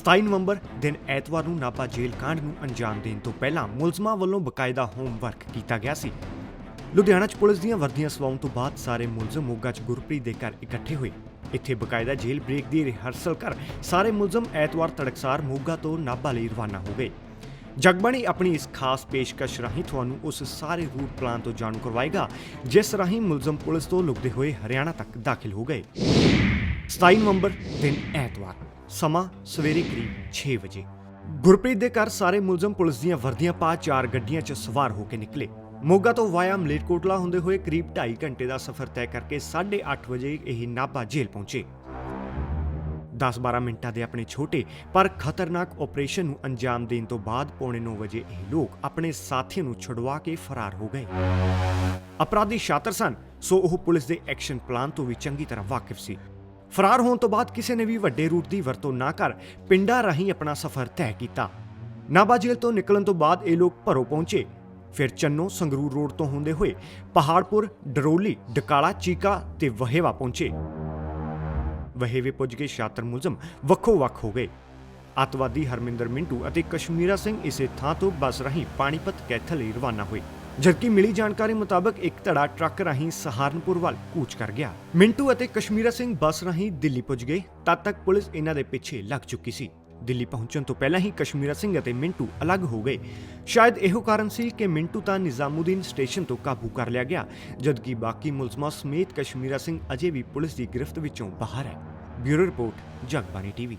27 ਨਵੰਬਰ, ਦਿਨ ਐਤਵਾਰ ਨੂੰ ਨਾਪਾ ਜੇਲ੍ਹ ਕਾਂਡ ਨੂੰ ਅੰਜਾਮ ਦੇਣ ਤੋਂ ਪਹਿਲਾਂ ਮੁਲਜ਼ਮਾਂ ਵੱਲੋਂ ਬਕਾਇਦਾ ਹੋਮਵਰਕ ਕੀਤਾ ਗਿਆ ਸੀ। ਲੁਧਿਆਣਾ 'ਚ ਪੁਲਿਸ ਦੀਆਂ ਵਰਦੀਆਂ ਸਵਾਉਣ ਤੋਂ ਬਾਅਦ ਸਾਰੇ ਮੁਲਜ਼ਮ ਮੋਗਾ 'ਚ ਗੁਰਪ੍ਰੀਤ ਦੇ ਘਰ ਇਕੱਠੇ ਹੋਏ। ਇੱਥੇ ਬਕਾਇਦਾ ਜੇਲ੍ਹ ਬ੍ਰੇਕ ਦੀ ਰਿਹਰਸਲ ਕਰ ਸਾਰੇ ਮੁਲਜ਼ਮ ਐਤਵਾਰ ਤੜਕਸਾਰ ਮੋਗਾ ਤੋਂ ਨਾਭਾ ਲਈ ਰਵਾਨਾ ਹੋ ਗਏ। ਜਗਬਾਣੀ ਆਪਣੀ ਇਸ ਖਾਸ ਪੇਸ਼ਕਸ਼ ਰਾਹੀਂ ਤੁਹਾਨੂੰ ਉਸ ਸਾਰੇ ਰੂਟ ਪਲਾਨ ਤੋਂ ਜਾਣੂ ਕਰਵਾਏਗਾ, ਜਿਸ ਰਾਹੀਂ ਮੁਲਜ਼ਮ ਪੁਲਿਸ ਤੋਂ ਲੁਕਦੇ ਹੋਏ ਹਰਿਆਣਾ ਤੱਕ ਦਾਖਲ ਹੋ ਗਏ। 27 ਨਵੰਬਰ, ਦਿਨ ਐਤਵਾਰ। ਸਮਾਂ ਸਵੇਰੇ ਕਰੀਬ 6 ਵਜੇ। ਗੁਰਪ੍ਰੀਤ ਦੇ ਘਰ ਸਾਰੇ ਮੁਲਜ਼ਮ ਪੁਲਿਸ ਦੀਆਂ ਵਰਦੀਆਂ ਪਾ ਚਾਰ ਗੱਡੀਆਂ 'ਚ ਸਵਾਰ ਹੋ ਕੇ ਨਿਕਲੇ। ਮੋਗਾ ਤੋਂ ਵਾਇਆ ਮਲੇਰਕੋਟਲਾ ਹੁੰਦੇ ਹੋਏ ਕਰੀਬ 2.5 ਘੰਟੇ ਦਾ ਸਫ਼ਰ ਤੈਅ ਕਰਕੇ 8:30 ਵਜੇ ਇਹ ਨਾਭਾ ਜੇਲ੍ਹ ਪਹੁੰਚੇ। 10-12 ਮਿੰਟਾਂ ਦੇ ਆਪਣੇ ਛੋਟੇ ਪਰ ਖਤਰਨਾਕ ਆਪਰੇਸ਼ਨ ਨੂੰ ਅੰਜਾਮ ਦੇਣ ਤੋਂ ਬਾਅਦ ਪੌਣੇ 9 ਵਜੇ ਇਹ ਲੋਕ ਆਪਣੇ ਸਾਥੀਆਂ ਨੂੰ ਛੁਡਵਾ ਕੇ ਫਰਾਰ ਹੋ ਗਏ। ਅਪਰਾਧੀ ਸ਼ਾਤਰ ਸਨ, ਸੋ ਉਹ ਪੁਲਿਸ ਦੇ ਐਕਸ਼ਨ ਪਲਾਨ ਤੋਂ ਵੀ ਚੰਗੀ ਤਰ੍ਹਾਂ ਵਾਕਿਫ ਸੀ। ਫਰਾਰ ਹੋਣ ਤੋਂ ਬਾਅਦ ਕਿਸੇ ਨੇ ਵੀ ਵੱਡੇ ਰੂਟ ਦੀ ਵਰਤੋਂ ਨਾ ਕਰ ਪਿੰਡਾਂ ਰਾਹੀਂ ਆਪਣਾ ਸਫ਼ਰ ਤੈਅ ਕੀਤਾ। ਨਾਭਾ ਜੇਲ੍ਹ ਤੋਂ ਨਿਕਲਣ ਤੋਂ ਬਾਅਦ ਇਹ ਲੋਕ ਭਰੋ ਪਹੁੰਚੇ। ਫਿਰ ਚੰਨੋ ਸੰਗਰੂਰ ਰੋਡ ਤੋਂ ਹੁੰਦੇ ਹੋਏ ਪਹਾੜਪੁਰ, ਡਰੋਲੀ, ਡਕਾਲਾ, ਚੀਕਾ ਤੇ ਵਹੇਵਾ ਪਹੁੰਚੇ। ਵਹੇਵੇ ਪੁੱਜ ਕੇ ਸ਼ਾਤਰ ਮੁਲਜ਼ਮ ਵੱਖੋ ਵੱਖ ਹੋ ਗਏ। ਅੱਤਵਾਦੀ ਹਰਮਿੰਦਰ ਮਿੰਟੂ ਅਤੇ ਕਸ਼ਮੀਰਾ ਸਿੰਘ ਇਸੇ ਥਾਂ ਤੋਂ ਬੱਸ ਰਾਹੀਂ ਪਾਣੀਪਤ ਕੈਥਲ ਲਈ ਰਵਾਨਾ ਹੋਏ। ਜਦਕਿ ਮਿਲੀ ਜਾਣਕਾਰੀ ਮੁਤਾਬਕ ਇੱਕ ਧੜਾ ਟਰੱਕ ਰਾਹੀਂ ਸਹਾਰਨਪੁਰ ਵੱਲ ਕੂਚ ਕਰ ਗਿਆ। ਮਿੰਟੂ ਅਤੇ ਕਸ਼ਮੀਰਾ ਸਿੰਘ ਬੱਸ ਰਾਹੀਂ ਦਿੱਲੀ ਪੁੱਜ ਗਏ, ਤਦ ਤੱਕ ਪੁਲਿਸ ਇਹਨਾਂ ਦੇ ਪਿੱਛੇ ਲੱਗ ਚੁੱਕੀ ਸੀ। ਦਿੱਲੀ ਪਹੁੰਚਣ ਤੋਂ ਪਹਿਲਾਂ ਹੀ ਕਸ਼ਮੀਰਾ ਸਿੰਘ ਅਤੇ ਮਿੰਟੂ ਅਲੱਗ ਹੋ ਗਏ। ਸ਼ਾਇਦ ਇਹੋ ਕਾਰਨ ਸੀ ਕਿ ਮਿੰਟੂ ਤਾਂ ਨਿਜ਼ਾਮੂਦੀਨ ਸਟੇਸ਼ਨ ਤੋਂ ਕਾਬੂ ਕਰ ਲਿਆ ਗਿਆ, ਜਦਕਿ ਬਾਕੀ ਮੁਲਜ਼ਮਾਂ ਸਮੇਤ ਕਸ਼ਮੀਰਾ ਸਿੰਘ ਅਜੇ ਵੀ ਪੁਲਿਸ ਦੀ ਗ੍ਰਿਫਤ ਵਿੱਚੋਂ ਬਾਹਰ ਹੈ। Bureau report, Jagbani TV.